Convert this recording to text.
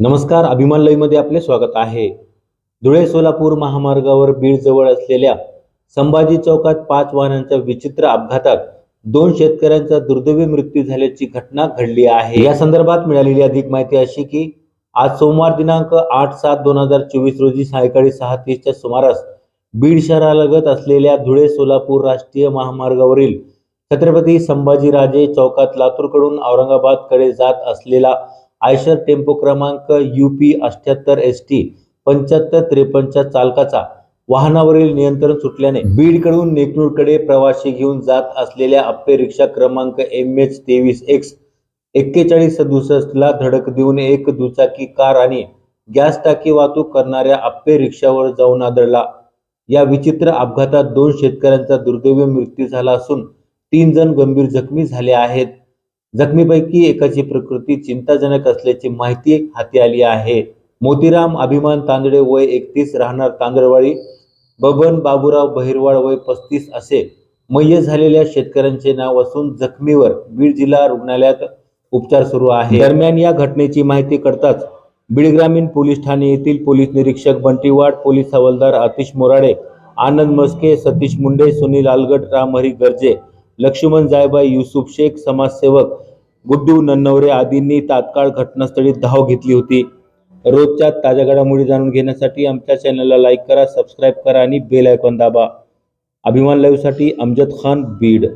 नमस्कार अभिमान लईमध्ये आपले स्वागत आहे. धुळे सोलापूर महामार्गावर बीड जवळ असलेल्या संभाजी चौकात पाच वाहनांच्या विचित्र अपघातात दोन शेतकऱ्यांचा दुर्दैवी मृत्यू झाल्याची घटना घडली आहे. या संदर्भात मिळालेली अधिक माहिती अशी की आज सोमवार दिनांक आठ सात दोन हजार चोवीस रोजी सायंकाळी सहा तीसच्या सुमारास बीड शहरालगत असलेल्या धुळे सोलापूर राष्ट्रीय महामार्गावरील छत्रपती संभाजीराजे चौकात लातूरकडून औरंगाबादकडे जात असलेला आयशर टेम्पो क्रमांक यू पी अठ्याहत्तर एस टी पंच्याहत्तर त्रेपन्नच्या चालकाचा वाहनावरील नियंत्रण सुटल्याने बीडकडून नेकनूरकडे प्रवासी घेऊन जात असलेल्या अप्पे रिक्षा क्रमांक एम एच तेवीस एक्स एक्केचाळीस सदुसष्टला धडक देऊन एक दुचाकी कार आणि गॅस टाकी वाहतूक करणाऱ्या अप्पे रिक्षावर जाऊन आदळला. या विचित्र अपघातात दोन शेतकऱ्यांचा दुर्दैवी मृत्यू झाला असून तीन जण गंभीर जखमी झाले आहेत. जखमीपैकी एकाची प्रकृती चिंताजनक असल्याची माहिती हाती आली आहे. मोतीराम अभिमान तांदळे वय एकतीस राहणार तांदळवाडी. बबन बाबूराव बहिरवाड वय पस्तीस असे. मय्य झालेल्या शेतकऱ्यांचे नाव असून जखमीवर बीड जिल्हा रुग्णालयात उपचार सुरू आहे. दरम्यान या घटनेची माहिती कळताच बीड ग्रामीण पोलीस ठाणे येथील पोलीस निरीक्षक बंटीवाड पोलीस हवालदार आतिश मोराडे आनंद मस्के सतीश मुंडे सुनील आलगट रामहरी गर्जे लक्ष्मण जायबाई युसुफ शेख समाजसेवक गुड्डू नन्नवरे आदींनी तात्काळ घटनास्थळी धाव घेतली होती. रोजच्या ताज्या घडामोडी जाणून घेण्यासाठी आमच्या चॅनलला लाईक करा सबस्क्राईब करा आणि बेल आयकॉन दाबा. अभिमान लाईव्हसाठी अमजद खान बीड.